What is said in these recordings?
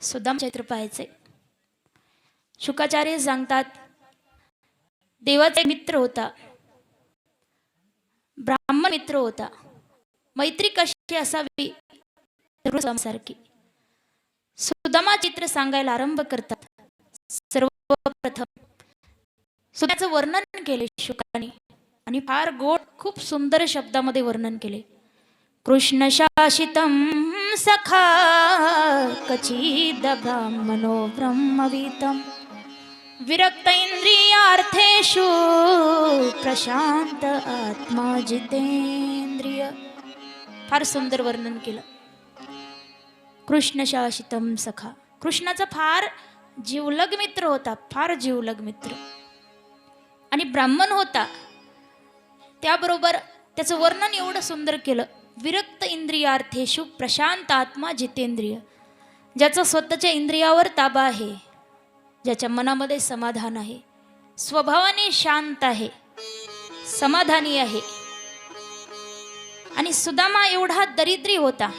सुदाम चैत्र पाहायचे. शुकाचार्य सांगतात देवाचा एक मित्र होता. ब्राह्मण मित्र होता. मैत्री कशी असावी? सारखी. सुदामा चित्र सांगायला आरंभ करतात. सर्वप्रथम सुद्याचं वर्णन केले शुकाने आणि फार गोड खूप सुंदर शब्दामध्ये वर्णन केले. कृष्ण शासितम सखा कचिद ब्राह्मणो ब्रह्मवीतम विरक्त इंद्रियार्थेषु प्रशांत आत्मा जितेंद्रिय। फार सुंदर वर्णन केलं. कृष्ण शासितम सखा। कृष्णाचा फार जीवलग मित्र होता फार जीवलग मित्र आणि ब्राह्मण होता. त्याबरोबर त्याचं वर्णन एवढं सुंदर केलं. विरक्त इंद्रियार्थेशु प्रशांत आत्मा जितेंद्रिय ज्याचा स्वतःच्या इंद्रियावर ताबा आहे ज्याच्या मनामध्ये समाधान आहे. स्वभावाने शांत आहे समाधानी आहे. आणि सुदामा एवढा दरिद्री होता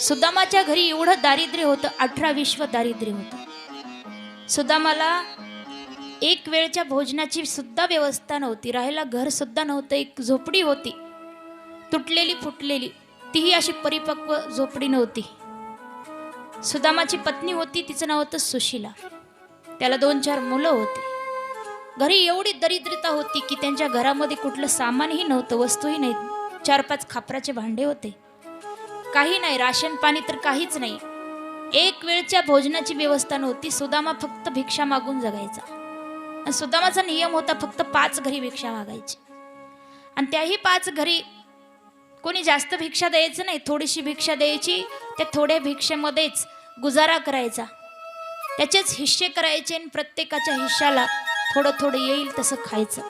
सुदामाच्या घरी एवढं दारिद्र्य होतं अठरा विश्व दारिद्र्य होतं. सुदामाला एक वेळच्या भोजनाची सुद्धा व्यवस्था नव्हती राहायला घरसुद्धा नव्हतं एक झोपडी होती. तुटलेली फुटलेली. तीही अशी परिपक्व झोपडी नव्हती. सुदामाची पत्नी होती तिचं नाव होतं सुशीला. त्याला दोन चार मुलं होती. घरी एवढी दरिद्रता होती की त्यांच्या घरामध्ये कुठलं सामानही नव्हतं वस्तूही नाही. चार पाच खापराचे भांडे होते. काही नाही राशन पाणी तर काहीच नाही. एक वेळच्या भोजनाची व्यवस्था नव्हती. सुदामा फक्त भिक्षा मागून जगायचा. आणि सुदामाचा नियम होता फक्त पाच घरी भिक्षा मागायची. आणि त्याही पाच घरी कोणी जास्त भिक्षा द्यायचं नाही थोडीशी भिक्षा द्यायची त्या थोड्या भिक्षेमध्येच गुजारा करायचा. त्याचेच हिस्से करायचे आणि प्रत्येकाच्या हिश्श्याला थोडं थोडं येईल तसं खायचं.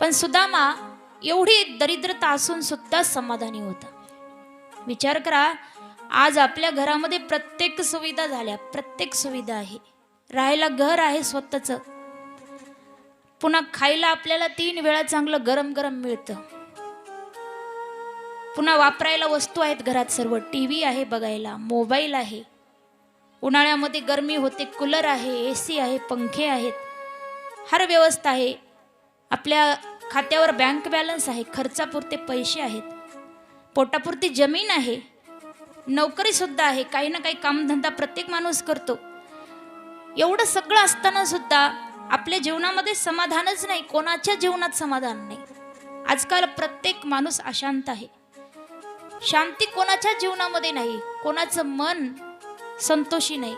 पण सुदामा एवढी दरिद्रता असून सुद्धा समाधानी होता. विचार करा आज आपल्या घरामध्ये प्रत्येक सुविधा झाल्या प्रत्येक सुविधा आहे. राहायला घर आहे स्वतःचं. पुन्हा खायला आपल्याला तीन वेळा चांगलं गरम गरम मिळतं. पुन्हा वापरायला वस्तू आहेत घरात सर्व. टी व्ही आहे बघायला मोबाईल आहे. उन्हाळ्यामध्ये गरमी होते कूलर आहे ए सी आहे पंखे आहेत. हर व्यवस्था आहे. आपल्या खात्यावर बँक बॅलन्स आहे खर्चापुरते पैसे आहेत. पोटापुरती जमीन आहे. नोकरीसुद्धा आहे काही ना काही कामधंदा प्रत्येक माणूस करतो. एवढं सगळं असताना सुद्धा आपल्या जीवनामध्ये समाधानच नाही कोणाच्या जीवनात समाधान नाही. आजकाल प्रत्येक माणूस अशांत आहे. शांती कोणाच्या जीवनामध्ये नाही कोणाचं मन संतोषी नाही.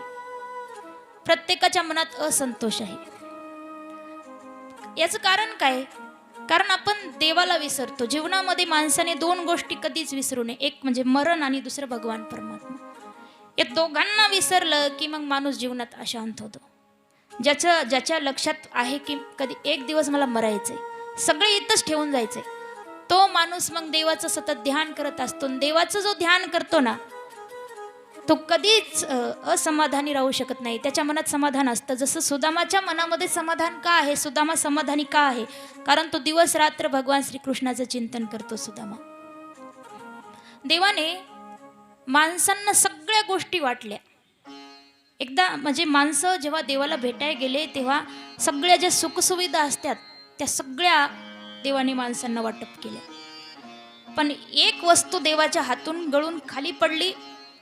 प्रत्येकाच्या मनात असंतोष आहे. याचं कारण काय? कारण आपण देवाला विसरतो. जीवनामध्ये माणसाने दोन गोष्टी कधीच विसरू नये. एक म्हणजे मरण आणि दुसरं भगवान परमात्मा. या दोघांना विसरलं की मग माणूस जीवनात अशांत होतो. ज्याचं ज्याच्या लक्षात आहे की कधी एक दिवस मला मरायचंय. सगळे इथंच ठेवून जायचंय. तो माणूस मग देवाचं सतत ध्यान करत असतो. आणि देवाचं जो ध्यान करतो ना तो कधीच असमाधानी राहू शकत नाही. त्याच्या मनात समाधान असतं. जसं सुदामाच्या मनामध्ये समाधान का आहे? सुदामा समाधानी का आहे? कारण तो दिवस रात्र भगवान श्रीकृष्णाचं चिंतन करतो सुदामा. देवाने माणसांना सगळ्या गोष्टी वाटल्या. एकदा म्हणजे माणसं जेव्हा देवाला भेटायला गेले तेव्हा सगळ्या ज्या सुखसुविधा असतात त्या सगळ्या देवाने माणसांना वाटप केल्या पण एक वस्तू देवाच्या हातून गळून खाली पडली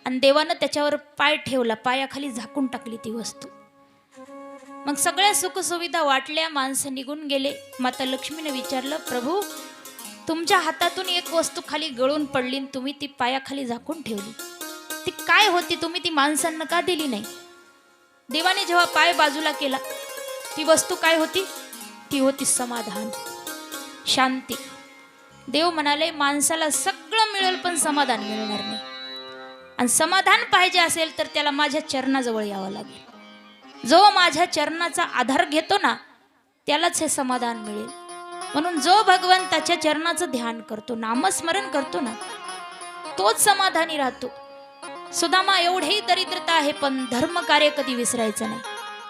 आणि देवानं त्याच्यावर पाय ठेवला पायाखाली झाकून टाकली ती वस्तू. मग सगळ्या सुखसुविधा वाटल्या माणसं निघून गेले. माता लक्ष्मीने विचारलं प्रभू तुमच्या हातातून एक वस्तू खाली गळून पडली आणि तुम्ही ती पायाखाली झाकून ठेवली. ती काय होती तुम्ही ती माणसांना का दिली नाही? देवाने जेव्हा पाय बाजूला केला ती वस्तू काय होती? ती होती समाधान. शांती. देव म्हणाले माणसाला सगळं मिळेल पण समाधान मिळणार नाही. आणि समाधान पाहिजे असेल तर त्याला माझ्या चरणाजवळ यावं लागेल. जो माझ्या चरणाचा आधार घेतो ना त्यालाच हे समाधान मिळेल. म्हणून जो भगवंताच्या चरणाचं ध्यान करतो नामस्मरण करतो ना तोच समाधानी राहतो. सुदामा एवढेही दरिद्रता आहे पण धर्म कार्य कधी विसरायचं नाही.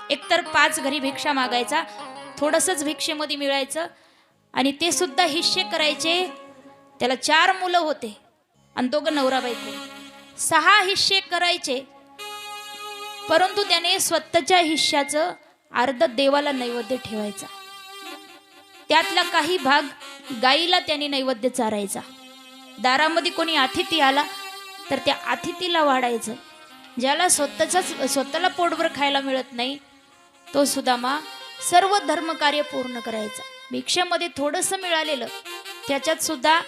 एकतर पाच घरी भिक्षा मागायचा थोडंसंच भिक्षेमध्ये मिळायचं आणि ते सुद्धा हिस्से करायचे. त्याला चार मुलं होते आणि दोघं नवरा बायको. सहा हिस्से करायचे. परंतु त्याने स्वतःच्या हिश्श्याचं अर्ध देवाला नैवेद्य ठेवायचा. त्यातला काही भाग गाईला त्याने नैवेद्य चारायचा. दारामध्ये कोणी अतिथी आला तर त्या अतिथीला वाढायचं. ज्याला स्वतःचाच स्वतःला पोटभर खायला मिळत नाही तो सुदामा सर्व धर्मकार्य पूर्ण करायचा. भिक्षेमध्ये थोडंसं मिळालेलं त्याच्यात सुद्धा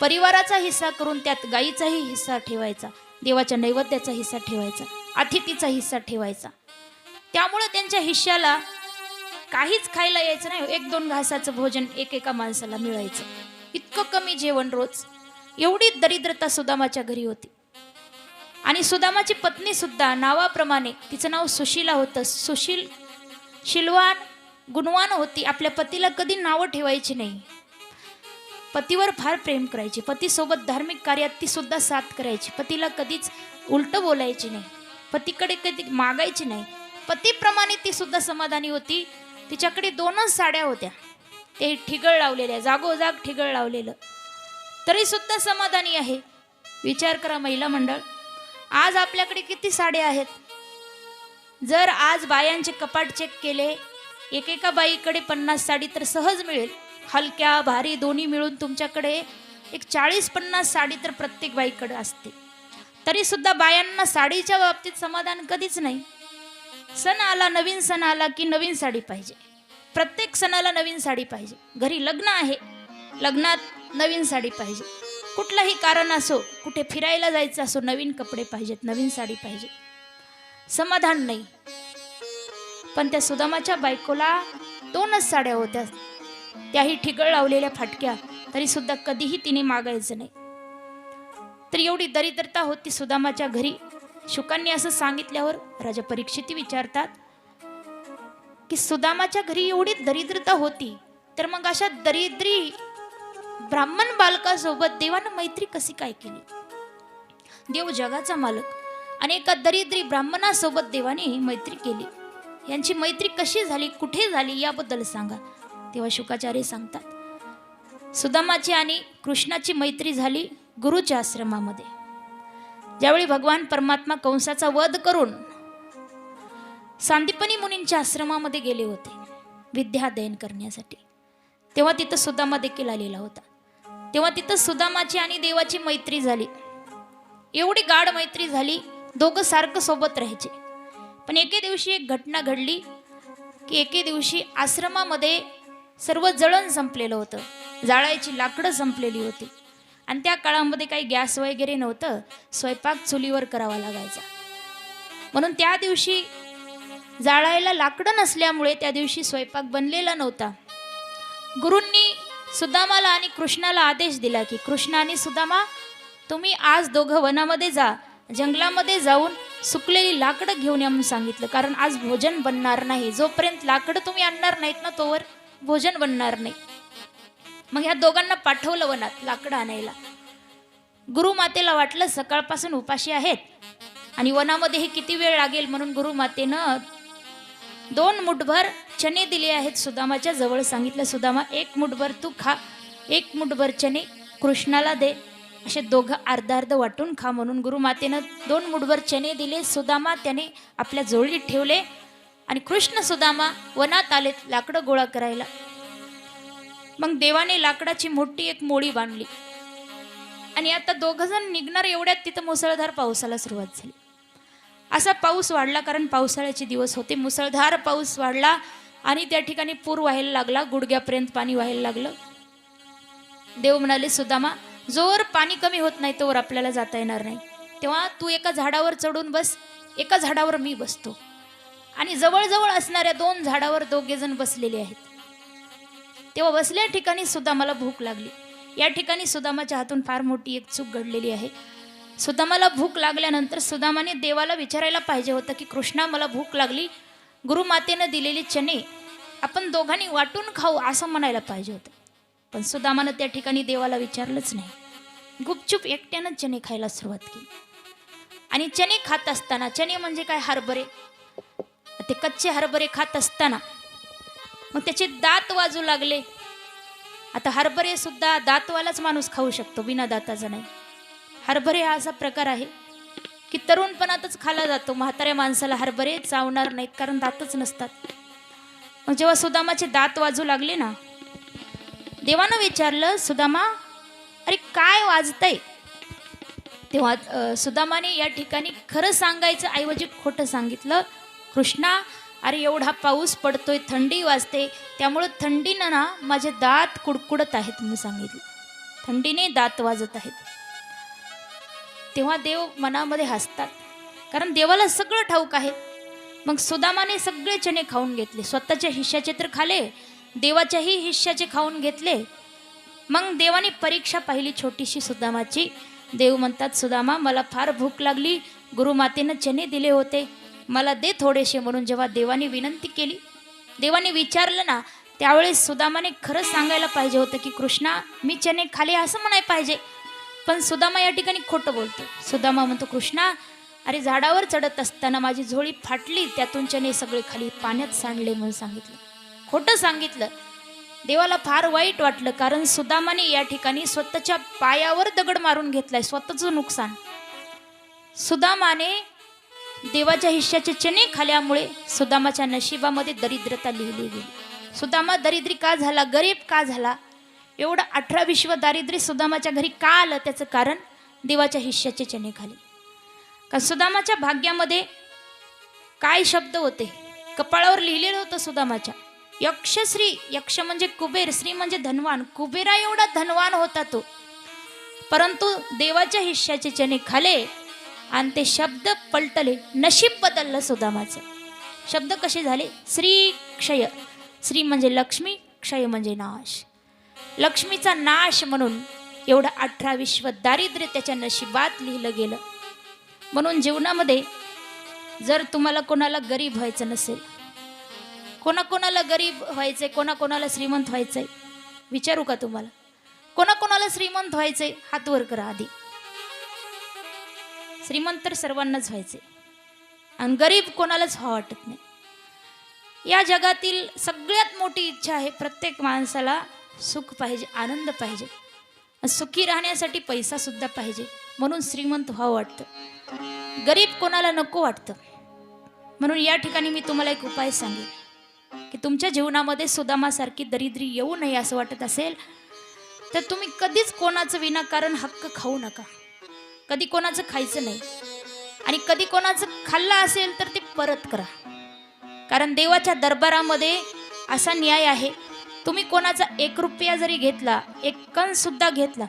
परिवाराचा हिस्सा करून त्यात गाईचाही हिस्सा ठेवायचा देवाच्या नैवेद्याचा हिस्सा ठेवायचा अतिथीचा हिस्सा ठेवायचा. त्यामुळं त्यांच्या हिश्श्याला काहीच खायला यायचं नाही एक दोन घासाचं भोजन एक एका माणसाला मिळायचं. इतकं कमी जेवण रोज. एवढी दरिद्रता सुदामाच्या घरी होती. आणि सुदामाची पत्नी सुद्धा नावाप्रमाणे तिचं नाव सुशीला होतं सुशील शिलवान गुणवान होती. आपल्या पतीला कधी नावं ठेवायची नाही. पतीवर फार प्रेम करायची. पतीसोबत धार्मिक कार्यात ती सुद्धा साथ करायची. पतीला कधीच उलट बोलायची नाही. पतीकडे कधी मागायची नाही. पतीप्रमाणे ती सुद्धा समाधानी होती. तिच्याकडे दोनच साड्या होत्या. ते ठिगळ लावलेल्या जागोजाग ठिगळ लावलेलं. तरी सुद्धा समाधानी आहे. विचार करा महिला मंडळ. आज आपल्याकडे किती साड्या आहेत? जर आज बायांचे कपाट चेक केले एकेका बाईकडे पन्नास साडी तर सहज मिळेल. हलक्या भारी दोन्ही मिळून तुमच्याकडे एक चाळीस पन्नास साडी तर प्रत्येक बाईकडे असते. तरी सुद्धा बायांना साडीच्या बाबतीत समाधान कधीच नाही. सण आला नवीन सण आला की नवीन साडी पाहिजे. प्रत्येक सणाला नवीन साडी पाहिजे. घरी लग्न आहे. लग्नात नवीन साडी पाहिजे. कुठलंही कारण असो कुठे फिरायला जायचं असो नवीन कपडे पाहिजेत नवीन साडी पाहिजे. समाधान नाही. पण त्या सुदामाच्या बायकोला दोनच साड्या होत्या. त्याही ठिगळ लावलेल्या फाटक्या तरी सुद्धा कधीही तिने मागायचं नाही. तर एवढी दरिद्रता होती सुदामाच्या घरी. शुकांनी असं सांगितल्यावर राजा परीक्षिती विचारतात की सुदामाच्या घरी एवढी दरिद्रता होती तर मग अशा दरिद्री ब्राह्मण बालकासोबत देवानं मैत्री कशी काय केली? देव जगाचा मालक. आणि एका दरिद्री ब्राह्मणासोबत देवाने मैत्री केली. यांची मैत्री कशी झाली कुठे झाली याबद्दल सांगा. तेव्हा शुकाचार्य सांगतात सुदामाची आणि कृष्णाची मैत्री झाली गुरुच्या आश्रमामध्ये. ज्यावेळी भगवान परमात्मा कंसाचा वध करून सांदीपनी मुनींच्या आश्रमामध्ये गेले होते विद्याध्ययन करण्यासाठी तेव्हा तिथं सुदामा देखील आलेला होता. तेव्हा तिथं सुदामाची आणि देवाची मैत्री झाली. एवढी गाढ मैत्री झाली दोघं सारखं सोबत राहायचे. पण एके दिवशी एक घटना घडली की एके दिवशी आश्रमामध्ये सर्व जळण संपलेलं होतं. जाळायची लाकडं संपलेली होती. आणि त्या काळामध्ये काही गॅस वगैरे नव्हतं. स्वयंपाक चुलीवर करावा लागायचा. म्हणून त्या दिवशी जाळायला लाकडं नसल्यामुळे त्या दिवशी स्वयंपाक बनलेला नव्हता. गुरूंनी सुदामाला आणि कृष्णाला आदेश दिला की कृष्णा आणि सुदामा तुम्ही आज दोघं वनामध्ये जा. जंगलामध्ये जाऊन सुकलेली लाकडं घेऊन या म्हणून सांगितलं. कारण आज भोजन बनणार नाही. जोपर्यंत लाकडं तुम्ही आणणार नाहीत ना तोवर भोजन बनणार नाही. मग ह्या दोघांना पाठवलं वनात लाकडं आणायला. गुरुमातेला वाटलं सकाळपासून उपाशी आहेत. आणि वनामध्ये हे किती वेळ लागेल म्हणून गुरुमातेनं दोन मुठभर चणे दिले आहेत सुदामाच्या जवळ. सांगितलं सुदामा एक मुठभर तू खा. एक मुठभर चणे कृष्णाला दे. असे दोघं अर्ध अर्ध वाटून खा म्हणून गुरुमातेनं दोन मुठभर चणे दिले. सुदामा त्याने आपल्या जोळीत ठेवले आणि कृष्ण सुदामा वनात आलेत लाकडं गोळा करायला. मग देवाने लाकडाची मोठी एक मोळी बांधली. आणि आता दोघ जण निघणार एवढ्यात तिथं मुसळधार पावसाला सुरुवात झाली. असा पाऊस वाढला कारण पावसाळ्याचे दिवस होते. मुसळधार पाऊस वाढला आणि त्या ठिकाणी पूर व्हायला लागला. गुडघ्यापर्यंत पाणी व्हायला लागलं. देव म्हणाले सुदामा जोवर पाणी कमी होत नाही तोवर आपल्याला जाता येणार नाही. तेव्हा तू एका झाडावर चढून बस एका झाडावर मी बसतो. आणि जवळजवळ असणाऱ्या दोन झाडावर दोघेजण बसलेले आहेत. तेव्हा बसल्या ठिकाणी सुदामाला भूक लागली. या ठिकाणी सुदामाच्या हातून फार मोठी एक चूक घडलेली आहे. सुदामाला भूक लागल्यानंतर सुदामाने देवाला विचारायला पाहिजे होतं की कृष्णा मला भूक लागली. गुरुमातेनं दिलेले चणे आपण दोघांनी वाटून खाऊ असं म्हणायला पाहिजे होतं. पण सुदामानं त्या ठिकाणी देवाला विचारलंच नाही. गुपचूप एकट्यानं चणे खायला सुरुवात केली. आणि चणे खात असताना चणे म्हणजे काय हरभरे? ते कच्चे हरभरे खात असताना मग त्याचे दात वाजू लागले. आता हरभरे सुद्धा दातवालाच माणूस खाऊ शकतो बिना दाताचा नाही. हरभरे हा असा प्रकार आहे की तरुणपणातच खाला जातो. म्हाताऱ्या माणसाला हरभरे चावणार नाहीत कारण दातच नसतात. मग जेव्हा सुदामाचे दात वाजू लागले ना देवानं विचारलं सुदामा अरे काय वाजतंय? तेव्हा सुदामाने या ठिकाणी खरं सांगायचं ऐवजी खोटं सांगितलं. कृष्णा अरे एवढा पाऊस पडतोय थंडी वाजते. त्यामुळं थंडीनं ना माझे दात कुडकुडत आहेत मी सांगितलं. थंडीने दात वाजत आहेत. तेव्हा देव मनामध्ये हसतात. कारण देवाला सगळं ठाऊक आहे. मग सुदामाने सगळे चणे खाऊन घेतले. स्वतःच्या हिश्श्याचे तर खाले. देवाच्याही हिश्श्याचे खाऊन घेतले. मग देवाने परीक्षा पाहिली छोटीशी सुदामाची. देव म्हणतात सुदामा मला फार भूक लागली. गुरुमातेनं चणे दिले होते. मला दे थोडेसे म्हणून जेव्हा देवाने विनंती केली. देवाने विचारलं ना त्यावेळेस सुदामाने खरंच सांगायला पाहिजे होतं की कृष्णा मी चणे खाले असं म्हणाय पाहिजे. पण सुदामा या ठिकाणी खोटं बोलतो. सुदामा म्हणतो कृष्णा अरे झाडावर चढत असताना माझी झोळी फाटली. त्यातून चने सगळे खाली पाण्यात सांडले म्हणून सांगितलं. खोटं सांगितलं. देवाला फार वाईट वाटलं कारण सुदामाने या ठिकाणी स्वतःच्या पायावर दगड मारून घेतलाय स्वतःचं नुकसान. सुदामाने देवाच्या हिश्याचे चने खाल्यामुळे सुदामाच्या नशिबामध्ये दरिद्रता लिहिली गेली. सुदामा दरिद्री का झाला गरीब का झाला? एवढं अठरा विश्व दारिद्र्य सुदामाच्या घरी का आलं? त्याचं कारण देवाच्या हिश्याचे चने खाली. का सुदामाच्या भाग्यामध्ये काय शब्द होते? कपाळावर लिहिलेलं होतं सुदामाच्या. यक्षश्री यक्ष म्हणजे कुबेर श्री म्हणजे धनवान. कुबेरा एवढा धनवान होता तो. परंतु देवाच्या हिश्याचे चणे खाले आणि ते शब्द पलटले. नशीब बदललं सुदामाचं. शब्द कसे झाले? श्री क्षय. श्री म्हणजे लक्ष्मी क्षय म्हणजे नाश. लक्ष्मीचा नाश म्हणून एवढं अठरा विश्व दारिद्र्य त्याच्या नशिबात लिहिलं गेलं. म्हणून जीवनामध्ये जर तुम्हाला कोणाला गरीब व्हायचं नसेल कोणाकोणाला गरीब व्हायचंय कोणाकोणाला श्रीमंत व्हायचंय? विचारू का तुम्हाला? कोणाकोणाला श्रीमंत व्हायचंय? हात वर करा आधी. श्रीमंत तर सर्वांनाच व्हायचे आणि गरीब कोणालाच व्हा वाटत नाही. या जगातील सगळ्यात मोठी इच्छा आहे प्रत्येक माणसाला सुख पाहिजे आनंद पाहिजे. सुखी राहण्यासाठी पैसा सुद्धा पाहिजे. म्हणून श्रीमंत व्हावं वाटतं. गरीब कोणाला नको वाटतं. म्हणून या ठिकाणी मी तुम्हाला एक उपाय सांगेन. की तुमच्या जीवनामध्ये सुदामासारखी दरिद्री येऊ नये असं वाटत असेल तर तुम्ही कधीच कोणाचं विनाकारण हक्क खाऊ नका. कधी कोणाचं खायचं नाही. आणि कधी कोणाचं खाल्लं असेल तर ते परत करा. कारण देवाच्या दरबारामध्ये असा न्याय आहे तुम्ही कोणाचा एक रुपया जरी घेतला एक कणसुद्धा घेतला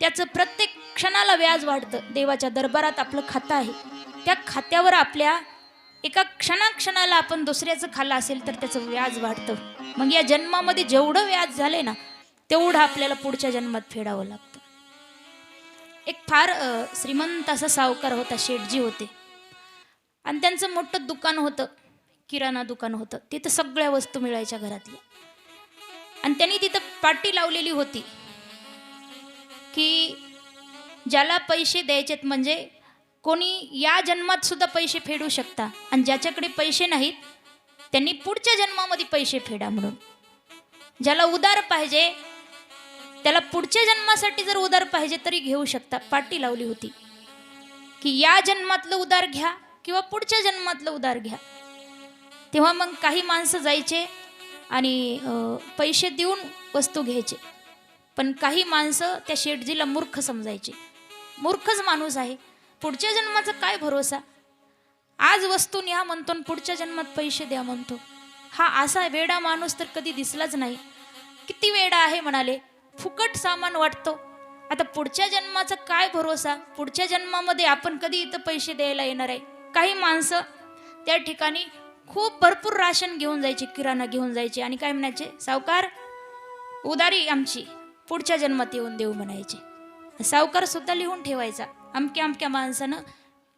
त्याचं प्रत्येक क्षणाला व्याज वाढतं. देवाच्या दरबारात आपलं खातं आहे. त्या खात्यावर आपल्या एका क्षणाक्षणाला आपण दुसऱ्याचं खाल्लं असेल तर त्याचं व्याज वाढतं. मग या जन्मामध्ये जेवढं व्याज झालंय ना तेवढं आपल्याला पुढच्या जन्मात फेडावं लागतं. एक फार श्रीमंत असा सावकार होता शेठजी होते. आणि त्यांचं मोठं दुकान होतं किराणा दुकान होतं. तिथं सगळ्या वस्तू मिळायच्या घरातल्या. आणि त्यांनी तिथं पाटी लावलेली होती की ज्याला पैसे द्यायचेत म्हणजे कोणी या जन्मात सुद्धा पैसे फेडू शकता. आणि ज्याच्याकडे पैसे नाहीत त्यांनी पुढच्या जन्मामध्ये पैसे फेडा म्हणून. ज्याला उदार पाहिजे त्याला पुढच्या जन्मासाठी जर उदार पाहिजे तरी घेऊ शकता. पाटी लावली होती. की या जन्मातलं उदार घ्या किंवा पुढच्या जन्मातलं उदार घ्या. तेव्हा मग काही माणसं जायचे आणि पैसे देऊन वस्तू घ्यायचे. पण काही माणसं त्या शेटजीला मूर्ख समजायचे. मूर्खच माणूस आहे. पुढच्या जन्माचा काय भरोसा? आज वस्तू न्या म्हणतो आणि पुढच्या जन्मात पैसे द्या म्हणतो. हा असा वेडा माणूस तर कधी दिसलाच नाही. किती वेडा आहे म्हणाले. फुकट सामान वाटतो. आता पुढच्या जन्माचा काय भरोसा? पुढच्या जन्मामध्ये आपण कधी इथं पैसे द्यायला येणार आहे? काही माणसं त्या ठिकाणी खूप भरपूर राशन घेऊन जायचे किराणा घेऊन जायचे आणि काय म्हणायचे? सावकार उदारी आमची. पुढच्या जन्मात येऊन देऊ म्हणायचे. सावकार सुद्धा लिहून ठेवायचा. अमक्या अमक्या माणसानं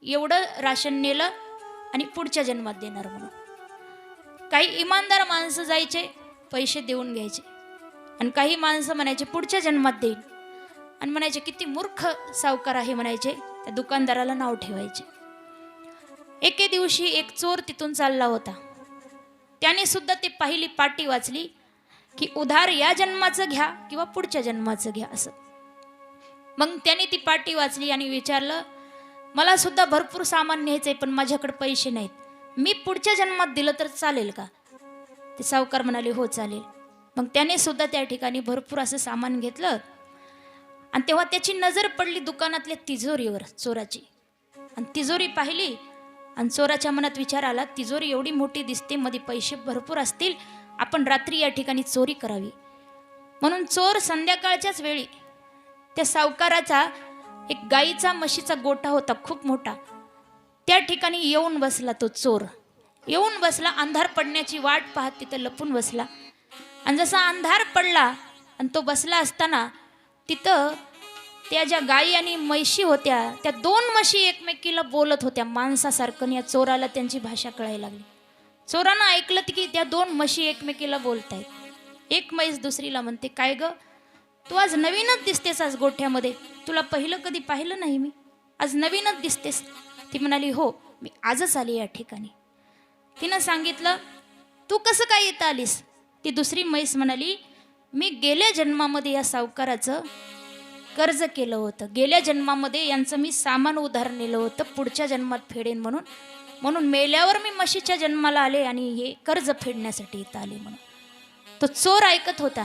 एवढं राशन नेलं आणि पुढच्या जन्मात देणार म्हणून. काही इमानदार माणसं जायचे पैसे देऊन घ्यायचे. आणि काही माणसं म्हणायचे पुढच्या जन्मात देईल आणि म्हणायचे किती मूर्ख सावकार आहे म्हणायचे त्या दुकानदाराला नाव ठेवायचे. एके दिवशी एक चोर तिथून चालला होता. त्याने सुद्धा ते पहिली पाटी वाचली की उधार या जन्माचं घ्या किंवा पुढच्या जन्माचं घ्या असं. मग त्याने ती पाटी वाचली आणि विचारलं मला सुद्धा भरपूर सामान न्यायचं आहे पण माझ्याकडे पैसे नाहीत. मी पुढच्या जन्मात दिलं तर चालेल का? ते सावकार म्हणाले हो चालेल. मग त्याने सुद्धा त्या ठिकाणी भरपूर असं सामान घेतलं. आणि तेव्हा त्याची नजर पडली दुकानातल्या तिजोरीवर चोराची. आणि तिजोरी पाहिली आणि चोराच्या मनात विचार आला तिजोरी एवढी मोठी दिसते मध्ये पैसे भरपूर असतील आपण रात्री या ठिकाणी चोरी करावी. म्हणून चोर संध्याकाळच्याच वेळी त्या सावकाराचा एक गाईचा म्हशीचा गोठा होता खूप मोठा. त्या ठिकाणी येऊन बसला तो चोर. येऊन बसला अंधार पडण्याची वाट पाहत तिथं लपून बसला. आणि जसा अंधार पडला आणि तो बसला असताना तिथं त्या ज्या गायी आणि म्हशी होत्या त्या दोन म्हशी एकमेकीला बोलत होत्या माणसासारखं या चोराला त्यांची भाषा कळायला लागली. चोरानं ऐकलं की त्या दोन म्हशी एकमेकीला बोलतायत. एक म्हैस दुसरीला म्हणते काय गं? तू आज नवीनच दिसतेस आज गोठ्यामध्ये. तुला पहिलं कधी पाहिलं नाही मी. आज नवीनच दिसतेस. ती म्हणाली हो मी आजच आली या ठिकाणी. तिनं सांगितलं तू कसं काय येतं आलीस? ती दुसरी म्हैस म्हणाली मी गेल्या जन्मामध्ये या सावकाराचं कर्ज केलं होतं. गेल्या जन्मामध्ये यांचं मी सामान उधार नेलं होतं पुढच्या जन्मात फेडेन म्हणून. म्हणून मेल्यावर मी म्हशीच्या जन्माला आले आणि हे कर्ज फेडण्यासाठी इथं आले म्हणून. तो चोर ऐकत होता.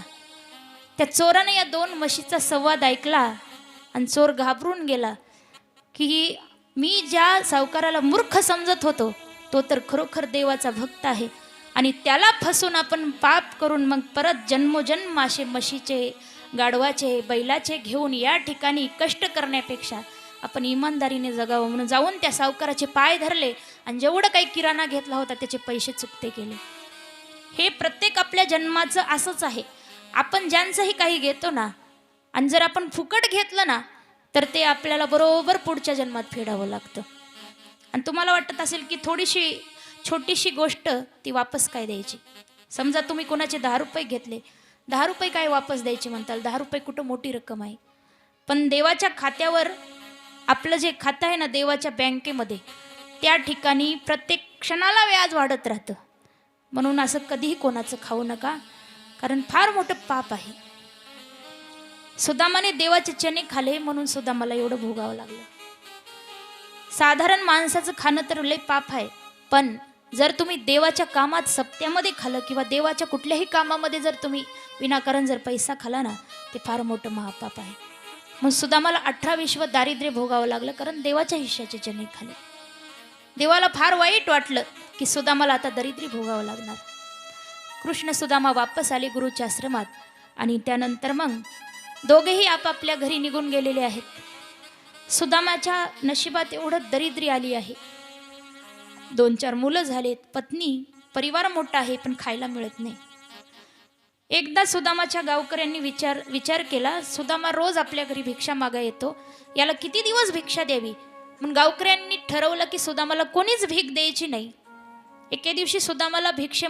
त्या चोरानं या दोन म्हशीचा संवाद ऐकला आणि चोर घाबरून गेला की मी ज्या सावकाराला मूर्ख समजत होतो तो तर खरोखर देवाचा भक्त आहे. आणि त्याला फसून आपण पाप करून मग परत जन्मोजन्म असे म्हशीचे गाढवाचे बैलाचे घेऊन या ठिकाणी कष्ट करण्यापेक्षा आपण इमानदारीने जगावं म्हणून जाऊन त्या सावकाराचे पाय धरले आणि जेवढं काही किराणा घेतला होता त्याचे पैसे चुकते केले. हे प्रत्येक आपल्या जन्माचं असंच आहे. आपण ज्यांचंही काही घेतो ना आणि जर आपण फुकट घेतलं ना तर ते आपल्याला बरोबर पुढच्या जन्मात फेडावं लागतं. आणि तुम्हाला वाटत असेल की थोडीशी छोटीशी गोष्ट ती वापस काय द्यायची? समजा तुम्ही कोणाचे दहा रुपये घेतले दहा रुपये काय वापस द्यायचे म्हणताल? दहा रुपये कुठं मोठी रक्कम आहे? पण देवाच्या खात्यावर आपलं जे खातं आहे ना देवाच्या बँकेमध्ये त्या ठिकाणी प्रत्येक क्षणाला व्याज वाढत राहतं. म्हणून असं कधीही कोणाचं खाऊ नका. कारण फार मोठं पाप आहे. सुदामाने देवाचे चणे खाले म्हणून सुद्धा मला एवढं भोगावं लागलं. साधारण माणसाचं खाणं तर लय पाप आहे पण जर तुम्ही देवाच्या कामात सप्त्यामध्ये खाल्लं किंवा देवाच्या कुठल्याही कामामध्ये जर तुम्ही विनाकारण जर पैसा खाला ना ते फार मोठं महापाप आहे. मग सुदामाला अठरा विश्व दारिद्र्य भोगावं लागलं कारण देवाच्या हिश्श्याचे चणे खाले. देवाला फार वाईट वाटलं की सुदामाला आता दरिद्री भोगावं लागणार. कृष्ण सुदामा वापस आले गुरुच्या आश्रमात. आणि त्यानंतर मग दोघेही आपापल्या घरी निघून गेलेले आहेत. सुदामाच्या नशिबात एवढं दरिद्री आली आहे. दोन चार मुलं झालेत पत्नी परिवार मोठा आहे पण खायला मिळत नाही. एकदा सुदामाच्या गावकऱ्यांनी विचार विचार केला सुदामा रोज आपल्या घरी भिक्षा मागा येतो याला किती दिवस भिक्षा द्यावी? मग गावकऱ्यांनी ठरवलं की सुदामाला कोणीच भीक द्यायची नाही. एके दिवशी सुदामाला भिक्षे